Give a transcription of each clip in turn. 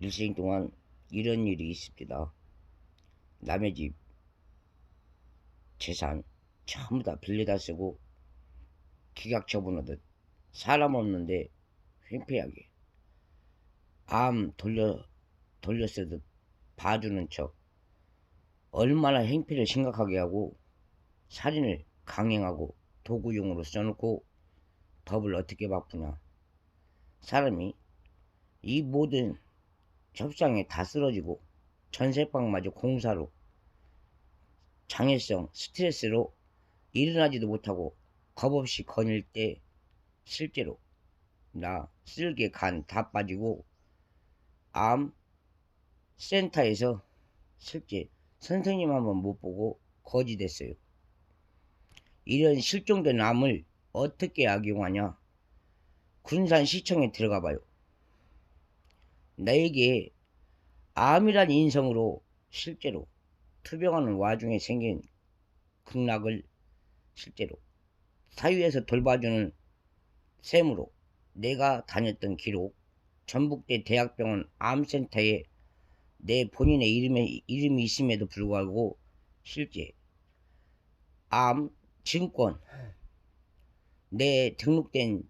일생 동안 이런 일이 있습니다. 남의 집 재산 전부 다 빌려다 쓰고 기각 처분하듯 사람 없는데 횡패하게 암 돌려 돌려 쓰듯 봐주는 척 얼마나 행패를 심각하게 하고 살인을 강행하고 도구용으로 써놓고 법을 어떻게 바꾸냐 사람이 이 모든 협상에 다 쓰러지고 전세방마저 공사로 장애성 스트레스로 일어나지도 못하고 겁없이 거닐 때 실제로 나 쓸개 간 다 빠지고 암 센터에서 실제 선생님 한 번 못 보고 거지 됐어요. 이런 실종된 암을 어떻게 악용하냐? 군산시청에 들어가 봐요. 나에게 암이란 인성으로 실제로 투병하는 와중에 생긴 극락을 실제로 사유에서 돌봐주는 셈으로 내가 다녔던 기록 전북대 대학병원 암센터에 내 본인의 이름에, 이름이 있음에도 불구하고 실제 암 증권 내 등록된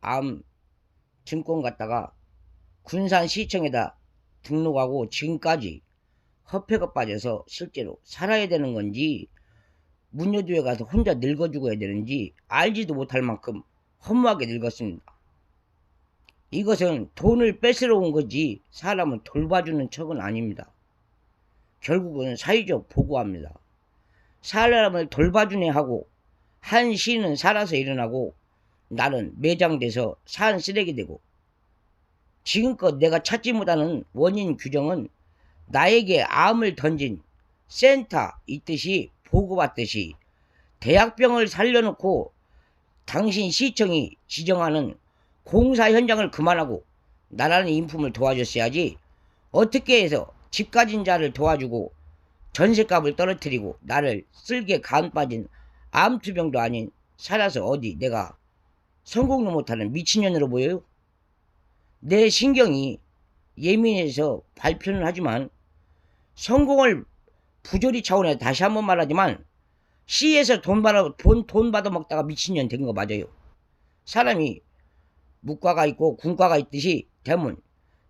암 증권 갖다가 군산시청에다 등록하고 지금까지 허폐가 빠져서 실제로 살아야 되는 건지 문여도에 가서 혼자 늙어 죽어야 되는지 알지도 못할 만큼 허무하게 늙었습니다. 이것은 돈을 뺏으러 온 거지 사람을 돌봐주는 척은 아닙니다. 결국은 사회적 보고합니다. 사람을 돌봐주네 하고 한 시는 살아서 일어나고 나는 매장돼서 산 쓰레기 되고 지금껏 내가 찾지 못하는 원인 규정은 나에게 암을 던진 센터 있듯이 보고받듯이 대학병을 살려놓고 당신 시청이 지정하는 공사 현장을 그만하고 나라는 인품을 도와줬어야지 어떻게 해서 집 가진 자를 도와주고 전세값을 떨어뜨리고 나를 쓸게 간 빠진 암투병도 아닌 살아서 어디 내가 성공도 못하는 미친년으로 보여요? 내 신경이 예민해서 발표는 하지만 성공을 부조리 차원에서 다시 한번 말하지만 시에서 돈 받아 돈, 돈 받아 먹다가 미친년 된 거 맞아요. 사람이 무과가 있고 군과가 있듯이 되면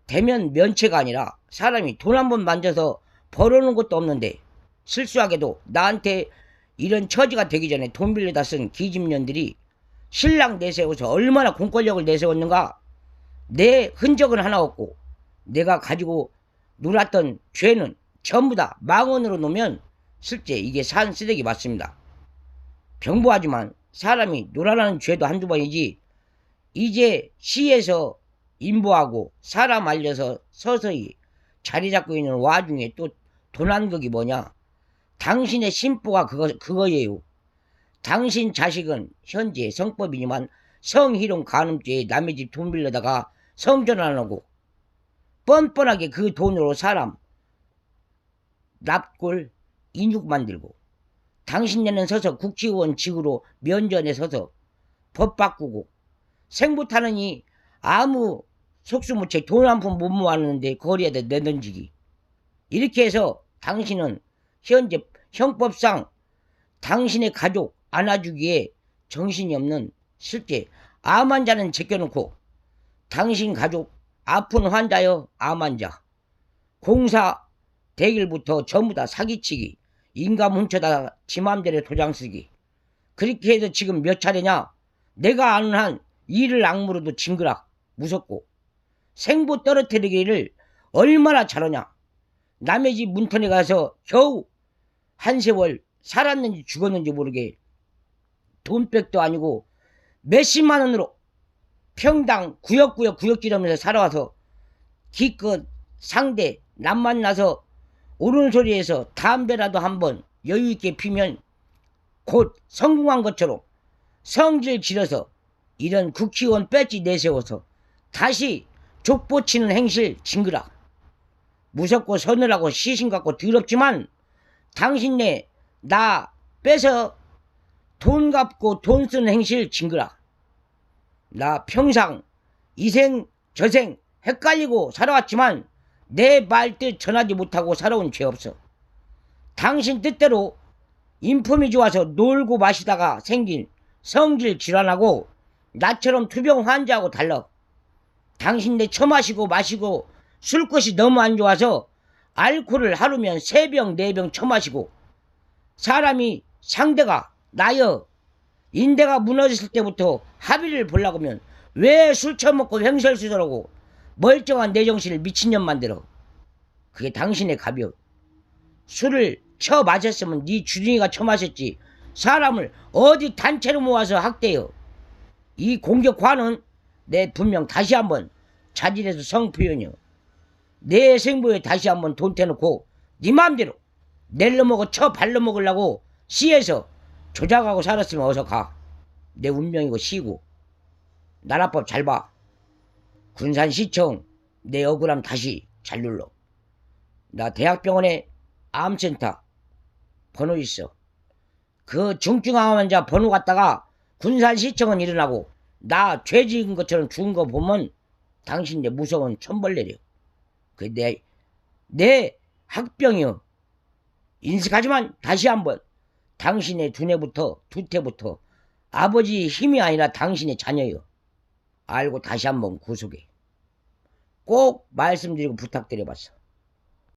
대면 면체가 아니라 사람이 돈 한 번 만져서 벌어놓은 것도 없는데 실수하게도 나한테 이런 처지가 되기 전에 돈 빌려다 쓴 기집년들이 신랑 내세워서 얼마나 공권력을 내세웠는가 내 흔적은 하나 없고 내가 가지고 놀았던 죄는 전부 다 망언으로 놓으면 실제 이게 산 쓰레기 맞습니다. 병부하지만 사람이 놀아나는 죄도 한두 번이지 이제 시에서 인보하고 사람 알려서 서서히 자리 잡고 있는 와중에 또 도난극이 뭐냐? 당신의 심보가 그거, 그거예요. 당신 자식은 현재 성법이지만 성희롱 간음죄에 남의 집 돈 빌려다가 성전 안 하고 뻔뻔하게 그 돈으로 사람 납골 인육 만들고 당신네는 서서 국회의원 직으로 면전에 서서 법 바꾸고 생부타느니 아무 속수무책 돈 한 푼 못 모았는데 거리에다 내던지기. 이렇게 해서 당신은 현재 형법상 당신의 가족 안아주기에 정신이 없는 실제 암 환자는 제껴놓고 당신 가족 아픈 환자여 암 환자. 공사 대길부터 전부 다 사기치기. 인감 훔쳐다 지 맘대로 도장 쓰기. 그렇게 해서 지금 몇 차례냐? 내가 아는 한 이를 악물어도 징그락 무섭고. 생보 떨어뜨리기를 얼마나 잘하냐? 남의 집 문턴에 가서 겨우 한 세월 살았는지 죽었는지 모르게 돈백도 아니고 몇십만 원으로 평당 구역구역 구역지르면서 살아와서 기껏 상대 남 만나서 옳은 소리에서 담배라도 한번 여유있게 피면 곧 성공한 것처럼 성질 지려서 이런 국회의원 배지 내세워서 다시 족보치는 행실 징그라 무섭고 서늘하고 시신 같고 더럽지만 당신네 나 빼서 돈 갚고 돈 쓰는 행실 징그라 나 평상 이생 저생 헷갈리고 살아왔지만 내 말뜻 전하지 못하고 살아온 죄 없어. 당신 뜻대로 인품이 좋아서 놀고 마시다가 생긴 성질 질환하고 나처럼 투병 환자하고 달라. 당신네 처마시고 마시고 술 것이 너무 안 좋아서 알코올을 하루면 세 병, 네 병 처마시고 사람이 상대가 나여 인대가 무너졌을 때부터 합의를 보려고 하면 왜 술 처먹고 횡설수설하고 멀쩡한 내 정신을 미친년 만들어? 그게 당신의 갑이여 술을 쳐 마셨으면 네 주둥이가 처 마셨지 사람을 어디 단체로 모아서 학대여 이 공격화는 내 분명 다시 한번 자질에서 성표현이여 내 생부에 다시 한번 돈 대놓고 네 맘대로 낼러 먹어 쳐 발로 먹으려고 시에서 조작하고 살았으면 어서 가. 내 운명이고 시고. 나라법 잘 봐. 군산시청 내 억울함 다시 잘 눌러. 나 대학병원에 암센터 번호 있어. 그 중증암 환자 번호 갖다가 군산시청은 일어나고 나 죄 지은 것처럼 죽은 거 보면 당신 내 무서운 천벌내려. 그 내 내 학병이여. 인식하지만 다시 한번 당신의 두뇌부터 두태부터 아버지 힘이 아니라 당신의 자녀요. 알고 다시 한번 구속해. 꼭 말씀드리고 부탁드려봤어.